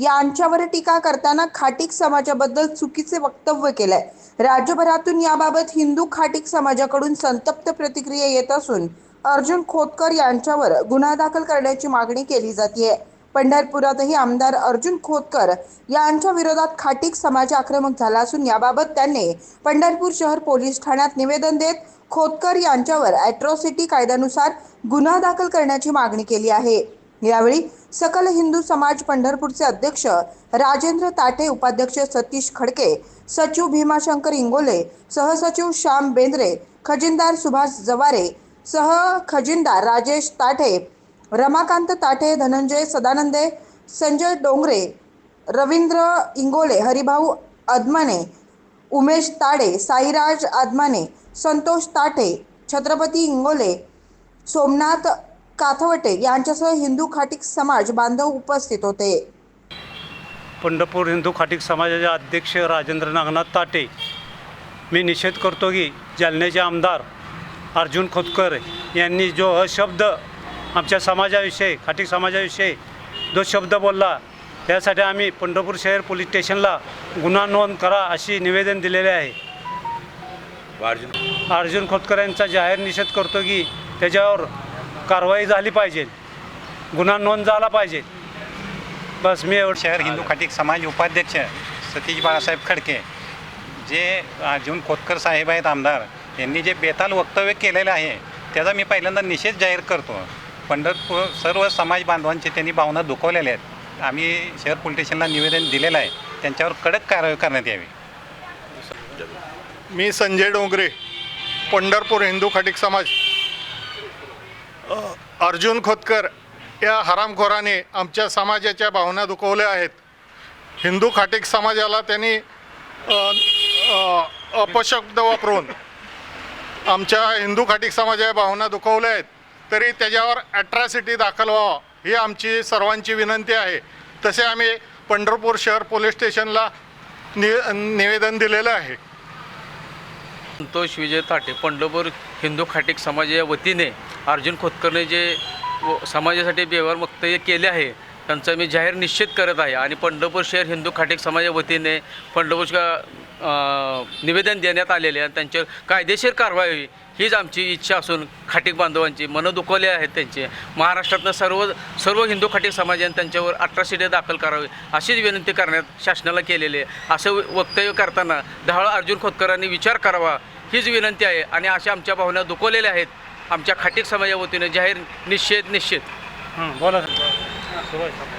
यांच्यावर टीका करताना खाटीक समाजाबद्दल चुकीचे वक्तव्य केलंय. राज्यभरातून याबाबत हिंदू खाटीक समाजाकडून संतप्त प्रतिक्रिया येत असून अर्जुन खोतकर यांच्यावर गुन्हा दाखल करण्याची मागणी केली जाते पंढरपुरातही आमदार अर्जुन खोतकर यांच्या विरोधात खाटीक समाज आक्रमक झाला असून याबाबत त्यांनी पंढरपूर शहर पोलीस ठाण्यात निवेदन देत खोतकर यांच्यावर अॅट्रॉसिटी कायद्यानुसार गुन्हा दाखल करण्याची मागणी केली आहे. यावेळी सकल हिंदू समाज पंढरपूरचे अध्यक्ष राजेंद्र ताटे उपाध्यक्ष सतीश खडके सचिव भीमाशंकर इंगोले सहसचिव श्याम बेंद्रे खजिनदार सुभाष जवारे सह खजिनदार राजेश ताठे रमाकांत ताठे धनंजय सदानंदे संजय डोंगरे रवींद्र इंगोले हरिभाऊ अदमाने उमेश ताडे साईराज आदमाने संतोष ताठे छत्रपती इंगोले सोमनाथ काथवटे यांच्यासह हिंदू खाटीक समाज बांधव उपस्थित होते. पंढरपूर हिंदू खाटीक समाजाचे अध्यक्ष राजेंद्र नागनाथ ताटे. मी निषेध करतो की जालन्याचे आमदार अर्जुन खोतकर यांनी जो शब्द आमच्या समाजाविषयी खाटीक समाजाविषयी जो शब्द बोलला त्यासाठी आम्ही पंढरपूर शहर पोलीस स्टेशनला गुन्हा नोंद करा अशी निवेदन दिलेले आहे. अर्जुन अर्जुन खोतकर यांचा जाहीर निषेध करतो की त्याच्यावर कारवाई झाली पाहिजे. गुन्हा नोंद झाला पाहिजे. बस मी एवढं शहर हिंदू खाटीक समाज उपाध्यक्ष सतीश बाळासाहेब खडके जे अर्जुन खोतकर साहेब आहेत आमदार यांनी जे बेताल वक्तव्य केलेलं आहे त्याचा मी पहिल्यांदा निषेध जाहीर करतो. पंढरपूर सर्व समाज बांधवांचे त्यांनी भावना दुखवलेल्या आहेत. आम्ही शहर पोलीस स्टेशनला निवेदन दिलेलं आहे. त्यांच्यावर कडक कारवाई करण्यात यावी. मी संजय डोंगरे पंढरपूर हिंदू खाटीक समाज. अर्जुन खोतकर या हरामखोराने आमच्या समाजाच्या भावना दुखवल्या आहेत. हिंदू खाटीक समाजाला त्यांनी अपशब्द वापरून आमच्या हिंदू खाटीक समाजाच्या भावना दुखवल्या आहेत. तरी त्याच्यावर ॲट्रॅसिटी दाखल व्हावं ही आमची सर्वांची विनंती आहे. तसे आम्ही पंढरपूर शहर पोलीस स्टेशनला नि निवेदन दिलेलं आहे. संतोष विजय ताटे पंढरपूर हिंदू खाटीक समाजाच्या या वतीने अर्जुन खोतकरने जे व- समाजासाठी व्यवहार वक्तव्य केले आहे त्यांचा मी जाहीर निश्चित करत आहे. आणि पंढरपूर शहर हिंदू खाटीक समाजा वतीने पंढरपूरच्या निवेदन देण्यात आलेले आहे. त्यांच्यावर कायदेशीर कारवाई हीच आमची इच्छा असून खाटीक बांधवांची मनं दुखवले आहेत त्यांचे. महाराष्ट्रातनं सर्व सर्व हिंदू खाटीक समाजाने त्यांच्यावर अट्रॉसिटी दाखल करावी अशीच विनंती करण्यात शासनाला केलेली आहे. असं वक्तव्य करताना ढाळ अर्जुन खोतकरांनी विचार करावा हीच विनंती आहे. आणि अशा आमच्या भावना दुखवलेल्या आहेत. आमच्या खाटीक समाजा वतीने जाहीर निषेध निश्चित हं, बोला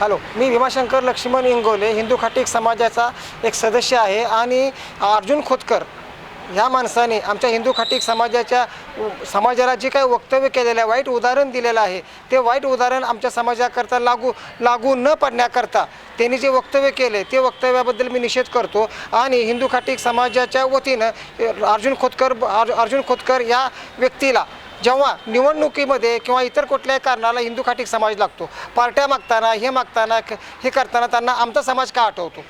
हॅलो मी भीमाशंकर लक्ष्मण इंगोले हिंदू खाटीक समाजाचा एक सदस्य आहे आणि अर्जुन खोतकर ह्या माणसाने आमच्या हिंदू खाटीक समाजाच्या समाजाला जे काही वक्तव्य केलेलं आहे वाईट उदाहरण दिलेलं आहे ते वाईट उदाहरण आमच्या समाजाकरता लागू लागू न पडण्याकरता त्यांनी जे वक्तव्य केले ते वक्तव्याबद्दल मी निषेध करतो आणि हिंदू खाटीक समाजाच्या वतीनं अर्जुन खोतकर अर्- अर्जुन खोतकर या व्यक्तीला जेव्हा निवडणुकीमध्ये किंवा इतर कुठल्याही कारणाला हिंदू खाटीक समाज लागतो पार्ट्या मागताना हे मागताना हे करताना त्यांना आमचा समाज का आठवतो?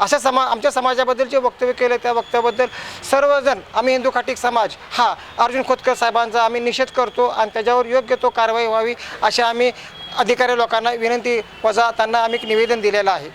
अशा समा आमच्या समाजाबद्दल जे वक्तव्य केलं त्या वक्तव्याबद्दल सर्वजण आम्ही हिंदू खाटिक समाज हा अर्जुन खोतकर साहेबांचा आम्ही निषेध करतो आणि त्याच्यावर योग्य तो कारवाई व्हावी अशा आम्ही अधिकारी लोकांना विनंती वजा त्यांना आम्ही एक निवेदन दिलेलं आहे.